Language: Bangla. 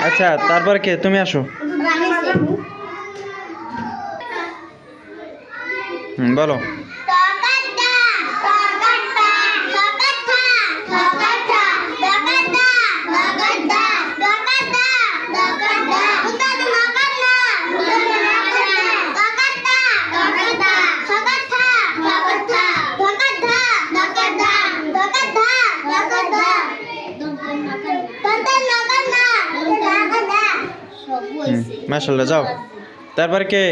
আচ্ছা তারপর কে? তুমি আসো। হুম, বলো। মাসাল্লাহ যাও। তারপর কে?